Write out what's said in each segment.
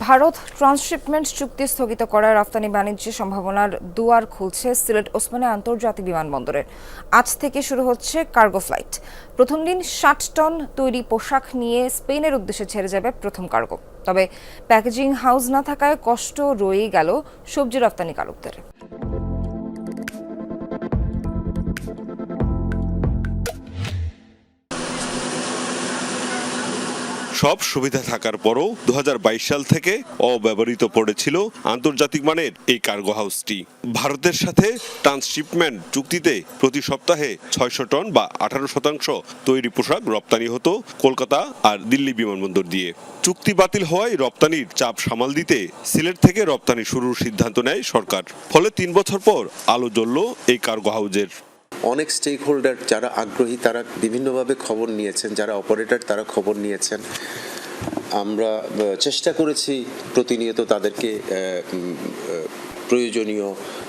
Bharat transshipment চুক্তি স্থগিত করায় রফতানি বাণিজ্য সম্ভাবনার দুয়ার খুলছে সিলেট ওসমানী আন্তর্জাতিক বিমানবন্দরের আজ থেকে শুরু হচ্ছে কার্গো ফ্লাইট। প্রথম দিন ষাট টন তৈরি পোশাক নিয়ে স্পেনের উদ্দেশ্যে ছেড়ে যাবে প্রথম কার্গো। তবে প্যাকেজিং হাউস না থাকায় কষ্ট রয়েই গেল সবজি রপ্তানিকারকদের সব সুবিধা থাকার পরও দু হাজার বাইশ সাল থেকে অব্যবহৃত পড়েছিল আন্তর্জাতিক মানের এই কার্গো হাউসটি ভারতের সাথে ট্রান্সশিপমেন্ট চুক্তিতে প্রতি সপ্তাহে ছয়শো টন বা আঠারো শতাংশ তৈরি পোশাক রপ্তানি হতো কলকাতা আর দিল্লি বিমানবন্দর দিয়ে। চুক্তি বাতিল হওয়ায় রপ্তানির চাপ সামাল দিতে সিলেট থেকে রপ্তানি শুরুর সিদ্ধান্ত নেয় সরকার। ফলে তিন বছর পর আলো জ্বলল এই কার্গো হাউজের অনেক স্টেক হোল্ডার যারা আগ্রহী, তারা বিভিন্নভাবে খবর নিয়েছেন, যারা অপারেটর তারা খবর নিয়েছেন। আমরা চেষ্টা করেছি প্রতিনিয়ত তাদেরকে প্রয়োজনীয়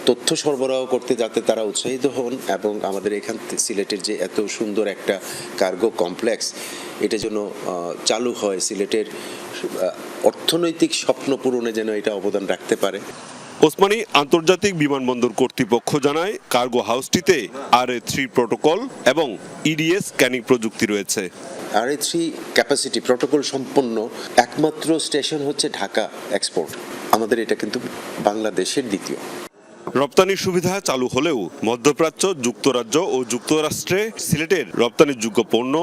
তথ্য সরবরাহ করতে যাতে তারা উৎসাহিত হন এবং আমাদের এখান সিলেটের যে এত সুন্দর একটা কার্গো কমপ্লেক্স, এটা যেন চালু হয়। সিলেটের অর্থনৈতিক স্বপ্ন পূরণে যেন এটা অবদান রাখতে পারে। ওসমানী আন্তর্জাতিক বিমানবন্দর কর্তৃপক্ষ জানায় কার্গো হাউসটিতে আর এ থ্রি প্রোটোকল এবং ইডিএস স্ক্যানিং প্রযুক্তি রয়েছে। R A three capacity protocol সম্পন্ন একমাত্র স্টেশন হচ্ছে ঢাকা এক্সপোর্ট আমাদের এটা কিন্তু বাংলাদেশের দ্বিতীয়। রপ্তানির সুবিধা চালু হলেও মধ্যপ্রাচ্য যুক্তরাজ্য ও যুক্তরাষ্ট্রে সিলেটের রপ্তানিযোগ্য পণ্য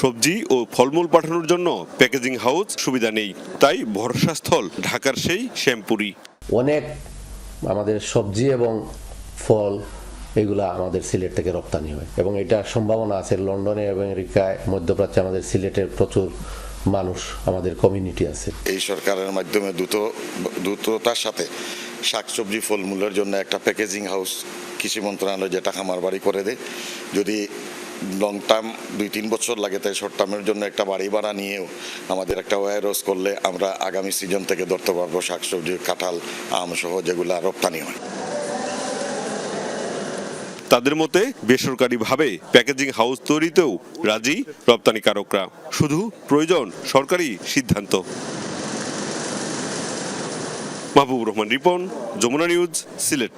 সবজি ও ফলমূল পাঠানোর জন্য প্যাকেজিং হাউস সুবিধা নেই। তাই ভরসাস্থল ঢাকার সেই শ্যামপুরি। অনেক আমাদের সবজি এবং ফল, এগুলা আমাদের সিলেট থেকে রপ্তানি হয়। এবং এটা সম্ভাবনা আছে, লন্ডনে এবং আমেরিকায়, মধ্যপ্রাচ্যে আমাদের সিলেটের প্রচুর মানুষ, আমাদের কমিউনিটি আছে। এই সরকারের মাধ্যমে দ্রুত, দ্রুততার সাথে শাকসবজি ফলমূলের জন্য একটা প্যাকেজিং হাউস কৃষি মন্ত্রণালয় যেটা খামার বাড়ি করে দেয়, যদি লং টার্ম দুই, তিন বছর লাগে, তাই শর্ট টার্মের জন্য একটা বাড়ি ভাড়া নিয়েও আমাদের একটা ওয়ার হাউস করলে আমরা আগামী সিজন থেকে ধরতে পারব শাকসবজি, কাঁঠাল, আম সহ যেগুলো রপ্তানি হয়। তাদের মতে বেসরকারিভাবে প্যাকেজিং হাউস তৈরিতেও রাজি রপ্তানিকারকরা। শুধু প্রয়োজন সরকারি সিদ্ধান্ত। মাহবুব রহমান রিপন, যমুনা নিউজ, সিলেট।